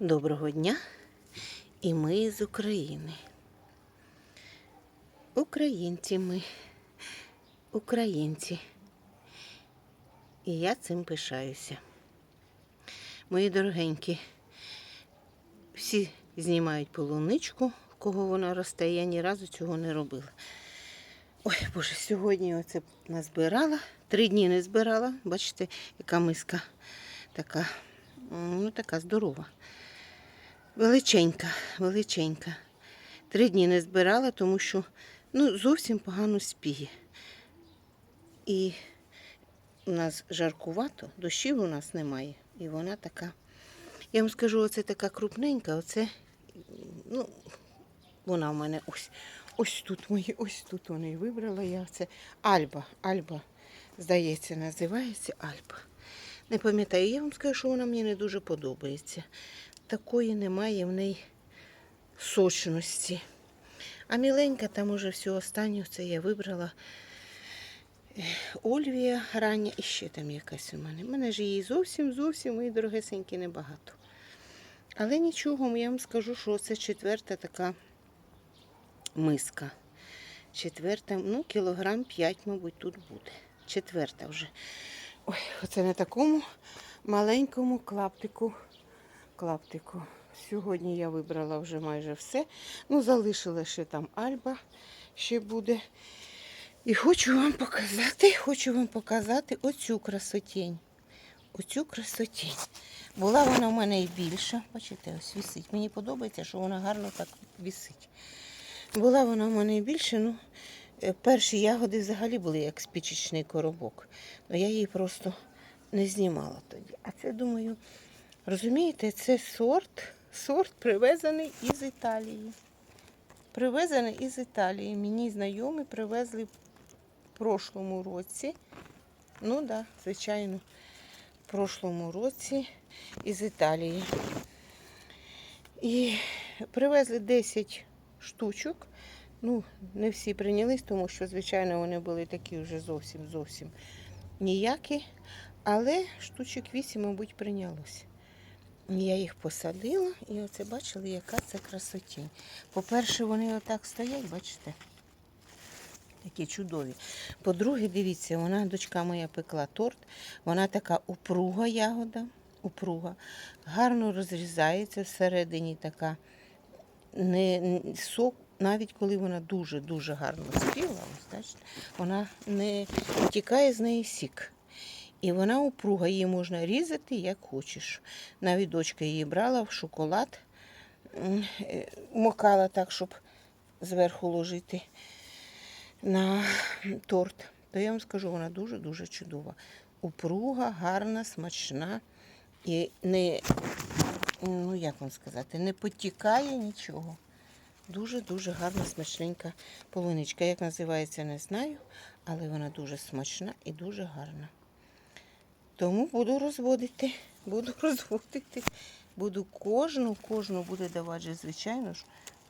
Доброго дня! І ми з України. Українці ми, українці. І я цим пишаюся. Мої дорогенькі, всі знімають полуничку, кого вона росте, я ні разу цього не робила. Ой, Боже, сьогодні оце назбирала. Три дні не збирала. Бачите, яка миска така, ну така здорова. Величенька, величенька. Три дні не збирала, тому що ну, зовсім погано спіє. І у нас жаркувато, дощів у нас немає. І вона така. Я вам скажу, оце така крупненька, оце, ну, вона в мене ось, ось тут мої, ось тут вони вибрала я. Це Альба. Альба, здається, називається Альба. Не пам'ятаю, я вам скажу, що вона мені не дуже подобається. Такої немає в неї сочності. А міленька там уже всю останню це я вибрала. Е, Ольвія рання і ще там якась у мене. У мене ж її зовсім, зовсім, мої дорогесенькі, небагато. Але нічого, я вам скажу, що це четверта така миска. Четверта, ну, кілограм 5, мабуть, тут буде. Четверта вже. Ой, оце на такому маленькому клаптику. Клаптику. Сьогодні я вибрала вже майже все. Ну, залишила ще там Альба, ще буде. І хочу вам показати, хочу вам показати оцю красотень. Оцю красотень. Була вона в мене і більша. Бачите, ось висить. Мені подобається, що вона гарно так висить. Була вона в мене і більше, ну, е, перші ягоди взагалі були як спічечний коробок. але я її просто не знімала тоді. А це, думаю, розумієте, це сорт, сорт привезений із Італії. Привезений із Італії. Мені знайомі привезли в прошлому році. Ну так, да, звичайно, в прошлому році із Італії. І привезли 10 штучок. Ну, не всі прийнялись, тому що, звичайно, вони були такі вже зовсім зовсім ніякі. Але штучок 8, мабуть, прийнялося. Я їх посадила і оце бачили, яка це красотінь. По-перше, вони отак стоять, бачите? Такі чудові. По-друге, дивіться, вона, дочка моя пекла торт, вона така упруга ягода, упруга, гарно розрізається всередині така не, сок, навіть коли вона дуже-дуже гарно спіла, вона не тікає з неї сік. І вона упруга, її можна різати як хочеш. Навіть дочка її брала в шоколад, е, мокала так, щоб зверху ложити на торт. То я вам скажу, вона дуже-дуже чудова. Упруга, гарна, смачна і не, ну як вам сказати, не потікає нічого. Дуже-дуже гарна, смачненька полуничка. Як називається, не знаю, але вона дуже смачна і дуже гарна. Тому буду розводити, буду розводити. Буду кожну, кожну буде давати, звичайно ж,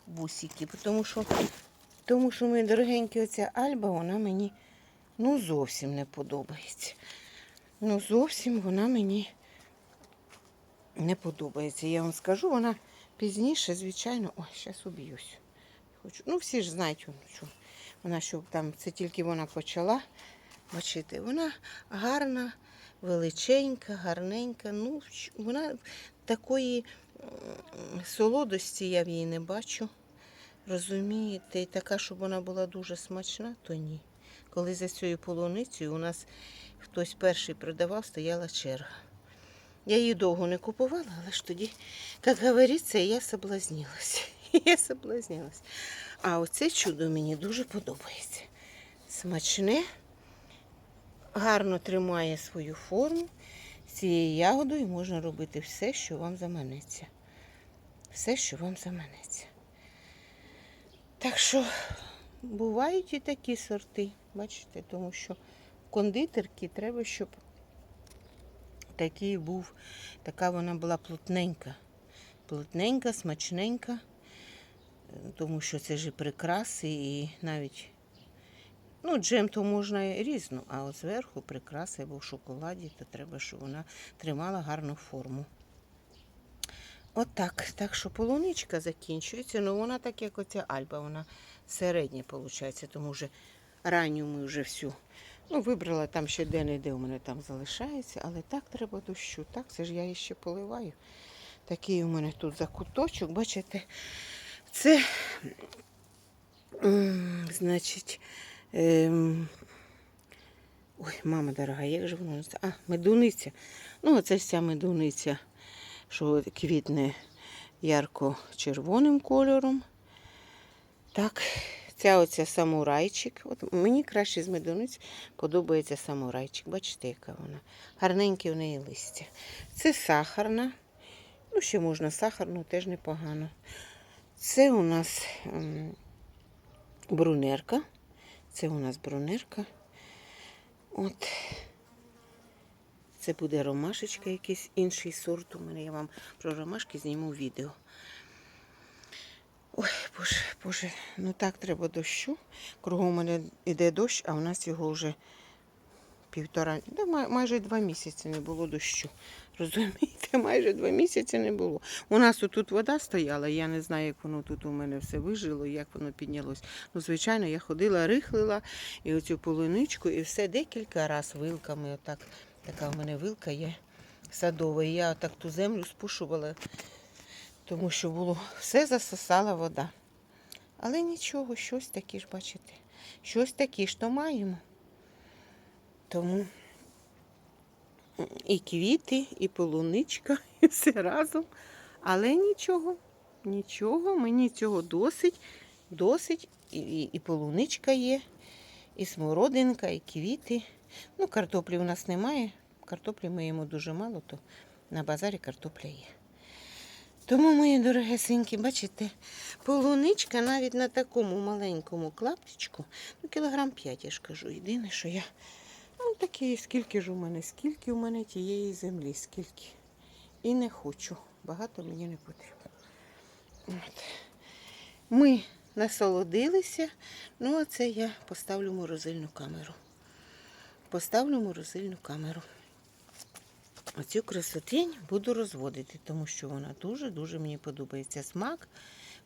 бусики. Тому що, тому що, мої дорогенькі, оця альба, вона мені ну, зовсім не подобається. Ну, зовсім вона мені не подобається. Я вам скажу, вона пізніше, звичайно, ой, зараз уб'юсь. Хочу. Ну, всі ж знають, що вона що там, це тільки вона почала. Бачите, вона гарна, величенька, гарненька. Ну, вона такої солодості я в їй не бачу. Розумієте, і така, щоб вона була дуже смачна, то ні. Коли за цією полуницею у нас хтось перший продавав, стояла черга. Я її довго не купувала, але ж тоді, як говориться, я соблазнилась. Я соблазнилась. А оце чудо мені дуже подобається. Смачне, гарно тримає свою форму. Цією ягодою можна робити все, що вам заманеться. Все, що вам заманеться. Так що бувають і такі сорти, бачите, тому що в кондитерки треба, щоб такий був, така вона була плотненька. Плотненька, смачненька, тому що це ж прикраси, і навіть ну, джем то можна і різно, а от зверху прикраси або в шоколаді, то треба, щоб вона тримала гарну форму. Отак. Так що полуничка закінчується. Ну вона так, як оця альба, вона середня, виходить, тому вже ранню ми вже всю. Ну, вибрала там ще де-не-де у мене там залишається, але так треба дощу. Так, це ж я її ще поливаю. Такий у мене тут закуточок, бачите, це, значить, ем, ой, мама дорога, як же воно? А, медуниця. Ну, оце вся медуниця, що квітне ярко-червоним кольором. Так, ця оця самурайчик. От мені краще з медуниць подобається самурайчик. Бачите, яка вона. Гарненьке в неї листя. Це сахарна. Ну, ще можна сахарну, теж непогано. Це у нас ем, брунерка. Це у нас брунерка. От. Це буде ромашечка, якийсь інший сорт. У мене я вам про ромашки зніму відео. Ой, боже, боже, ну так треба дощу. Кругом у мене йде дощ, а у нас його вже півтора, да, май- майже два місяці не було дощу. Розумієте, майже два місяці не було. У нас тут вода стояла, я не знаю, як воно тут у мене все вижило, як воно піднялось. Ну, звичайно, я ходила, рихлила і оцю полуничку, і все декілька разів вилками. Отак, така в мене вилка є садова. І я отак ту землю спушувала, тому що було все засосала вода. Але нічого, щось таке ж, бачите, щось таке ж то маємо. Тому і квіти, і полуничка, і все разом. Але нічого, нічого, мені цього досить, досить. І, і, і полуничка є, і смородинка, і квіти. Ну, картоплі у нас немає. Картоплі ми їмо дуже мало, то на базарі картопля є. Тому, мої дорогесенькі, бачите, полуничка навіть на такому маленькому клаптичку, ну, кілограм 5, я ж кажу. Єдине, що я Ну, такі, скільки ж у мене, скільки у мене тієї землі, скільки. І не хочу. Багато мені не потрібно. От. Ми насолодилися. Ну, а це я поставлю морозильну камеру. Поставлю морозильну камеру. Оцю красотень буду розводити, тому що вона дуже-дуже мені подобається смак.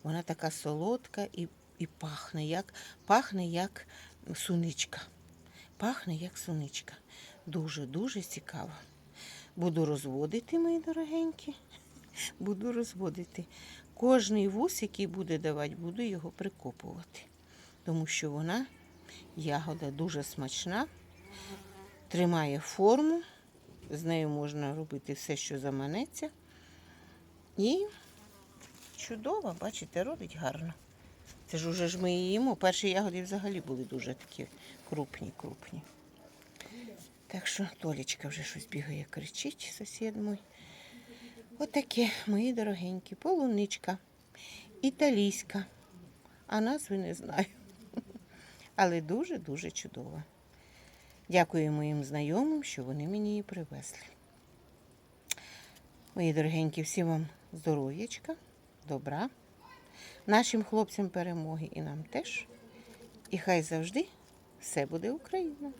Вона така солодка і, і пахне, як, пахне як суничка. Пахне як суничка. Дуже-дуже цікаво. Буду розводити, мої дорогенькі. Буду розводити. Кожний вус, який буде давати, буду його прикопувати. Тому що вона, ягода дуже смачна, тримає форму, з нею можна робити все, що заманеться. І чудово, бачите, родить гарно. Це ж уже ж ми її їмо. Перші ягоди взагалі були дуже такі крупні, крупні. Так що Толічка вже щось бігає, кричить, сусід мій. Отаке, мої дорогенькі, полуничка, італійська, а назви не знаю. Але дуже-дуже чудова. Дякую моїм знайомим, що вони мені її привезли. Мої дорогенькі, всім вам здоров'ячка, добра, нашим хлопцям перемоги і нам теж. І хай завжди все буде Україна.